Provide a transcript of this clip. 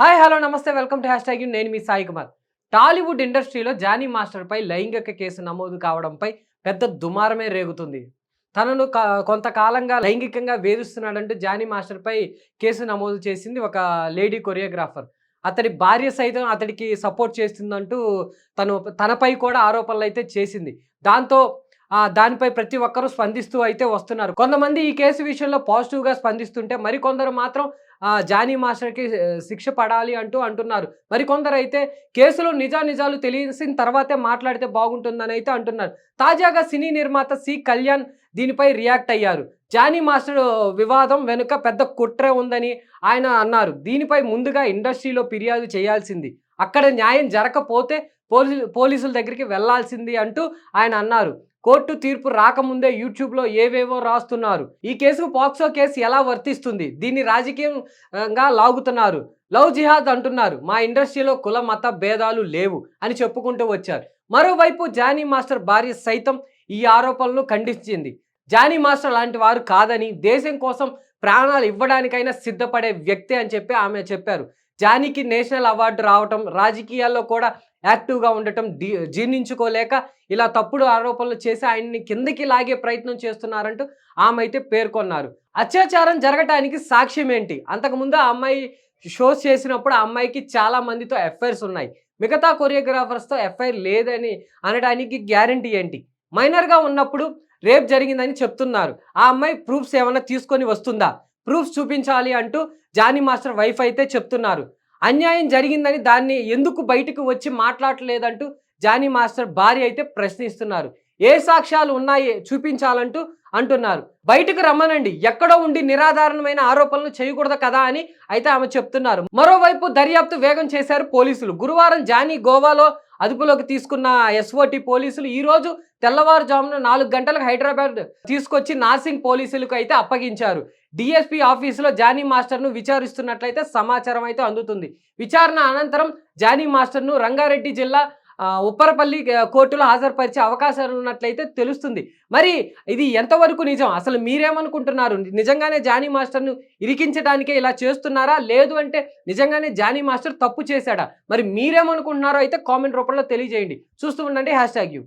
Hi hello నమస్తే welcome to hashtag నేను మీ సాయి కుమార్. టాలీవుడ్ ఇండస్ట్రీలో జానీ మాస్టర్పై లైంగిక కేసు నమోదు కావడంపై పెద్ద దుమారమే రేగుతుంది. తనను కొంతకాలంగా లైంగికంగా వేధిస్తున్నాడంటూ జానీ మాస్టర్పై కేసు నమోదు చేసింది ఒక లేడీ కొరియోగ్రాఫర్. అతడి భార్య సైతం అతడికి సపోర్ట్ చేస్తుందంటూ తను తనపై కూడా ఆరోపణలు అయితే చేసింది. దాంతో దానిపై ప్రతి ఒక్కరూ స్పందిస్తూ అయితే వస్తున్నారు. కొంతమంది ఈ కేసు విషయంలో పాజిటివ్గా స్పందిస్తుంటే మరికొందరు మాత్రం జానీ మాస్టర్కి శిక్ష పడాలి అంటూ అంటున్నారు. మరి కొందరైతే కేసులో నిజానిజాలు తెలిసిన తర్వాతే మాట్లాడితే బాగుంటుందని అయితే అంటున్నారు. తాజాగా సినీ నిర్మాత సి. కళ్యాణ్ దీనిపై రియాక్ట్ అయ్యారు. జానీ మాస్టర్ వివాదం వెనుక పెద్ద కుట్ర ఉందని ఆయన అన్నారు. దీనిపై ముందుగా ఇండస్ట్రీలో ఫిర్యాదు చేయాల్సింది. అక్కడ న్యాయం జరగకపోతే పోలీ పోలీసుల దగ్గరికి వెళ్ళాల్సింది అంటూ ఆయన అన్నారు. కోర్టు తీర్పు రాకముందే యూట్యూబ్లో ఏవేవో రాస్తున్నారు. ఈ కేసుకు పాక్సో కేసు ఎలా వర్తిస్తుంది? దీన్ని రాజకీయంగా లాగుతున్నారు. లవ్ జిహాద్ అంటున్నారు. మా ఇండస్ట్రీలో కుల మత భేదాలు లేవు అని చెప్పుకుంటూ వచ్చారు. మరోవైపు జానీ మాస్టర్ భార్య సైతం ఈ ఆరోపణలను ఖండించింది. జానీ మాస్టర్ లాంటి వారు కాదని దేశం కోసం ప్రాణాలు ఇవ్వడానికైనా సిద్ధపడే వ్యక్తి అని చెప్పి ఆమె చెప్పారు. జానీకి నేషనల్ అవార్డు రావటం రాజకీయాల్లో కూడా యాక్టివ్గా ఉండటం జీర్ణించుకోలేక ఇలా తప్పుడు ఆరోపణలు చేసి ఆయన్ని కిందకి లాగే ప్రయత్నం చేస్తున్నారంటూ ఆమె అయితే పేర్కొన్నారు. అత్యాచారం జరగటానికి సాక్ష్యం ఏంటి అంతకుముందు ఆ అమ్మాయి షోస్ చేసినప్పుడు ఆ అమ్మాయికి చాలా మందితో ఎఫ్ఐఆర్స్ ఉన్నాయి. మిగతా కొరియోగ్రాఫర్స్తో ఎఫ్ఐఆర్ లేదని అనడానికి గ్యారంటీ ఏంటి? మైనర్గా ఉన్నప్పుడు రేప్ జరిగిందని చెప్తున్నారు. ఆ అమ్మాయి ప్రూఫ్స్ ఏమైనా తీసుకొని వస్తుందా? ప్రూఫ్స్ చూపించాలి అంటూ జానీ మాస్టర్ వైఫ్ అయితే చెప్తున్నారు. అన్యాయం జరిగిందని దాన్ని ఎందుకు బయటకు వచ్చి మాట్లాడలేదంటూ జానీ మాస్టర్ భార్య అయితే ప్రశ్నిస్తున్నారు. ఏ సాక్ష్యాలు ఉన్నాయి చూపించాలంటూ అంటున్నారు. బయటకు రమ్మనండి. ఎక్కడో ఉండి నిరాధారణమైన ఆరోపణలు చేయకూడదు కదా అని అయితే ఆమె చెప్తున్నారు. మరోవైపు దర్యాప్తు వేగం చేశారు పోలీసులు. గురువారం జానీ గోవాలో అదుపులోకి తీసుకున్న ఎస్ఓటి పోలీసులు ఈ రోజు తెల్లవారుజామున నాలుగు గంటలకు హైదరాబాద్ తీసుకొచ్చి నార్సింగ్ పోలీసులకు అయితే అప్పగించారు. డిఎస్పీ ఆఫీసులో జానీ మాస్టర్ను విచారిస్తున్నట్లయితే సమాచారం అయితే అందుతుంది. విచారణ అనంతరం జానీ మాస్టర్ను రంగారెడ్డి జిల్లా ఉప్పరపల్లి కోర్టులో హాజరుపరిచే అవకాశాలు ఉన్నట్లయితే తెలుస్తుంది. మరి ఇది ఎంతవరకు నిజం? అసలు మీరేమనుకుంటున్నారు? నిజంగానే జానీ మాస్టర్ను ఇరికించడానికే ఇలా చేస్తున్నారా? లేదు అంటే నిజంగానే జానీ మాస్టర్ తప్పు చేశాడా? మరి మీరేమనుకుంటున్నారో అయితే కామెంట్ రూపంలో తెలియజేయండి. చూస్తూ ఉండండి హ్యాష్ ట్యాగ్ యూ.